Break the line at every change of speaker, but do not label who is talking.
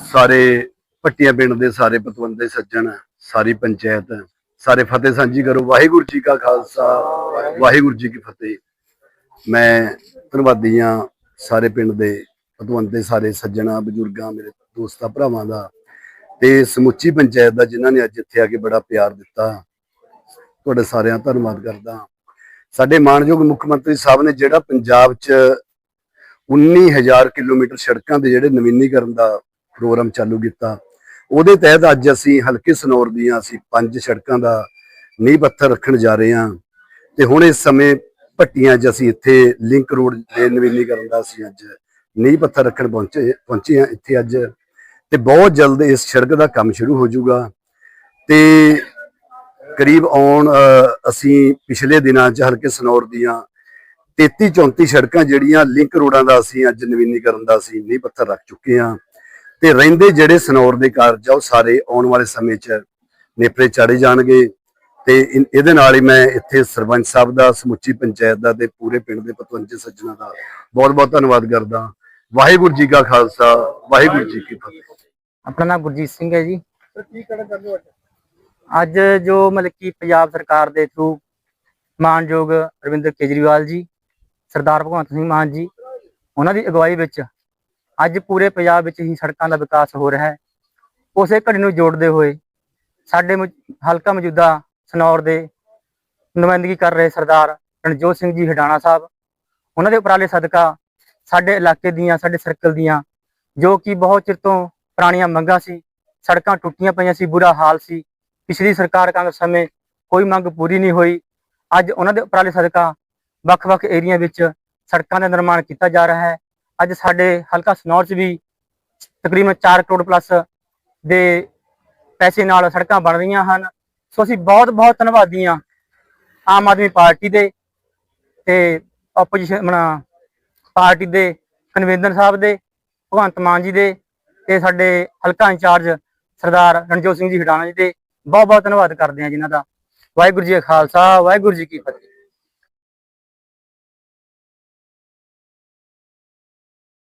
ਸਾਰੇ ਪੱਟੀਆਂ ਪਿੰਡ ਦੇ ਸਾਰੇ ਪਤਵੰਤੇ ਸੱਜਣ ਸਾਰੀ ਪੰਚਾਇਤ ਸਾਰੇ ਫਤਿਹ ਸਾਂਝੀ ਕਰੋ। ਵਾਹਿਗੁਰੂ ਜੀ ਕਾ ਖਾਲਸਾ, ਵਾਹਿਗੁਰੂ ਜੀ ਕੀ ਫਤਿਹ। ਮੈਂ ਧੰਨਵਾਦੀ ਹਾਂ ਸਾਰੇ ਪਿੰਡ ਦੇ ਪਤਵੰਤੇ, ਸਾਰੇ ਸੱਜਣਾ, ਬਜ਼ੁਰਗਾਂ, ਮੇਰੇ ਦੋਸਤਾਂ, ਭਰਾਵਾਂ ਦਾ ਤੇ ਸਮੁੱਚੀ ਪੰਚਾਇਤ ਦਾ, ਜਿਨ੍ਹਾਂ ਨੇ ਅੱਜ ਇੱਥੇ ਆ ਕੇ ਬੜਾ ਪਿਆਰ ਦਿੱਤਾ। ਤੁਹਾਡੇ ਸਾਰਿਆਂ ਦਾ ਧੰਨਵਾਦ ਕਰਦਾ ਸਾਡੇ ਮਾਨਯੋਗ ਮੁੱਖ ਮੰਤਰੀ ਸਾਹਿਬ ਨੇ ਜਿਹੜਾ ਪੰਜਾਬ 'ਚ 19000 ਕਿਲੋਮੀਟਰ ਸੜਕਾਂ ਦੇ ਜਿਹੜੇ ਨਵੀਨੀਕਰਨ ਦਾ ਪ੍ਰੋਗਰਾਮ ਚਾਲੂ ਕੀਤਾ। ਉਹਦੇ ਤਹਿਤ ਅੱਜ ਅਸੀਂ ਹਲਕੇ ਸਨੌਰ ਦੀਆਂ ਅਸੀਂ ਪੰਜ ਸੜਕਾਂ ਦਾ ਨੀਂਹ ਪੱਥਰ ਰੱਖਣ ਜਾ ਰਹੇ ਹਾਂ। ਤੇ ਹੁਣ ਇਸ ਸਮੇਂ ਭੱਟੀਆਂ 'ਚ ਅਸੀਂ ਇੱਥੇ ਲਿੰਕ ਰੋਡ ਦੇ ਨਵੀਨੀਕਰਨ ਦਾ ਅਸੀਂ ਅੱਜ ਨੀਂਹ ਪੱਥਰ ਰੱਖਣ ਪਹੁੰਚੇ ਪਹੁੰਚੇ ਹਾਂ ਇੱਥੇ ਅੱਜ। ਤੇ ਬਹੁਤ ਜਲਦ ਇਸ ਸੜਕ ਦਾ ਕੰਮ ਸ਼ੁਰੂ ਹੋ ਜਾਊਗਾ। ਤੇ ਕਰੀਬ ਆਉਣ ਅਸੀਂ ਪਿਛਲੇ ਦਿਨਾਂ 'ਚ ਹਲਕੇ ਸਨੌਰ ਦੀਆਂ 33 34 ਸੜਕਾਂ ਜਿਹੜੀਆਂ ਲਿੰਕ ਰੋਡਾਂ ਦਾ ਅਸੀਂ ਅੱਜ ਨਵੀਨੀਕਰਨ ਦਾ ਅਸੀਂ ਨੀਂਹ ਪੱਥਰ ਰੱਖ ਚੁੱਕੇ ਹਾਂ। ਤੇ ਰਹਿੰਦੇ ਜਿਹੜੇ ਸਨੌਰ ਦੇ ਕਾਰਜ ਆ ਉਹ ਸਾਰੇ ਆਉਣ ਵਾਲੇ ਸਮੇਂ 'ਚ ਨੇਪਰੇ ਚਾੜੇ ਜਾਣਗੇ। ਤੇ ਇਹਦੇ ਨਾਲ ਹੀ ਮੈਂ ਇੱਥੇ ਸਰਪੰਚ ਸਾਹਿਬ ਦਾ ਸਮੁੱਚੀ ਪੰਚਾਇਤ ਦਾ ਤੇ ਪੂਰੇ ਪਿੰਡ ਦੇ ਪਤਵੰਜੇ ਸੱਜਣਾ ਦਾ ਬਹੁਤ ਬਹੁਤ ਧੰਨਵਾਦ ਕਰਦਾ। ਵਾਹਿਗੁਰੂ ਜੀ ਕਾ ਖਾਲਸਾ ਵਾਹਿਗੁਰੂ ਜੀ ਕੀ ਫਤਿਹ।
ਆਪਣਾ ਨਾਮ ਗੁਰਜੀਤ ਸਿੰਘ ਹੈ ਜੀ।
ਕੀ ਕਹਿਣਾ ਚਾਹੁੰਦੇ ਹੋ ਅੱਜ?
ਜੋ ਮਤਲਬ ਕਿ ਪੰਜਾਬ ਸਰਕਾਰ ਦੇ ਥਰੂ ਮਾਨਯੋਗ ਰਵਿੰਦਰ ਕੇਜਰੀਵਾਲ ਜੀ ਸਰਦਾਰ ਭਗਵੰਤ ਸਿੰਘ ਮਾਨ ਜੀ ਉਹਨਾਂ ਦੀ ਅਗਵਾਈ ਵਿੱਚ ਅੱਜ ਪੂਰੇ ਪੰਜਾਬ ਵਿੱਚ ਹੀ ਸੜਕਾਂ ਦਾ ਵਿਕਾਸ ਹੋ ਰਿਹਾ ਹੈ। ਉਸੇ ਘੜੀ ਨੂੰ ਜੋੜਦੇ ਹੋਏ ਸਾਡੇ ਹਲਕਾ ਮੌਜੂਦਾ ਸਨੌਰ ਦੇ ਨੁਮਾਇੰਦਗੀ ਕਰ ਰਹੇ ਸਰਦਾਰ ਰਣਜੋਤ ਸਿੰਘ ਜੀ ਹਡਾਣਾ ਸਾਹਿਬ, ਉਹਨਾਂ ਦੇ ਉਪਰਾਲੇ ਸਦਕਾ ਸਾਡੇ ਇਲਾਕੇ ਦੀਆਂ, ਸਾਡੇ ਸਰਕਲ ਦੀਆਂ ਜੋ ਕਿ ਬਹੁਤ ਚਿਰ ਤੋਂ ਪੁਰਾਣੀਆਂ ਮੰਗਾਂ ਸੀ, ਸੜਕਾਂ ਟੁੱਟੀਆਂ ਪਈਆਂ ਸੀ, ਬੁਰਾ ਹਾਲ ਸੀ। ਪਿਛਲੀ ਸਰਕਾਰ ਕਾਂਗਰਸ ਸਮੇਂ ਕੋਈ ਮੰਗ ਪੂਰੀ ਨਹੀਂ ਹੋਈ। ਅੱਜ ਉਹਨਾਂ ਦੇ ਉਪਰਾਲੇ ਸਦਕਾ ਵੱਖ-ਵੱਖ ਏਰੀਆ ਵਿੱਚ ਸੜਕਾਂ ਦਾ ਨਿਰਮਾਣ ਕੀਤਾ ਜਾ ਰਿਹਾ ਹੈ। ਅੱਜ ਸਾਡੇ ਹਲਕਾ ਸਨੌਰ 'ਚ ਵੀ ਤਕਰੀਬਨ 4 ਕਰੋੜ ਪਲੱਸ ਦੇ ਪੈਸੇ ਨਾਲ ਸੜਕਾਂ ਬਣ ਰਹੀਆਂ ਹਨ। ਸੋ ਅਸੀਂ ਬਹੁਤ-ਬਹੁਤ ਧੰਨਵਾਦੀ ਹਾਂ ਆਮ ਆਦਮੀ ਪਾਰਟੀ ਦੇ ਤੇ ਆਪੋਜੀਸ਼ਨ ਮਨਾ ਪਾਰਟੀ ਦੇ ਕਨਵੀਨਰ ਸਾਹਿਬ ਦੇ, ਭਗਵੰਤ ਮਾਨ ਜੀ ਦੇ ਤੇ ਸਾਡੇ ਹਲਕਾ ਇੰਚਾਰਜ ਸਰਦਾਰ ਰਣਜੋਤ ਸਿੰਘ ਜੀ ਹਟਾਣਾ ਜੀ ਦੇ। ਬਹੁਤ ਬਹੁਤ ਧੰਨਵਾਦ ਕਰਦੇ ਹਾਂ ਜਿਨ੍ਹਾਂ ਦਾ। ਵਾਹਿਗੁਰੂ ਜੀ ਕਾ ਖਾਲਸਾ, ਵਾਹਿਗੁਰੂ ਜੀ ਕੀ ਫਤਿਹ।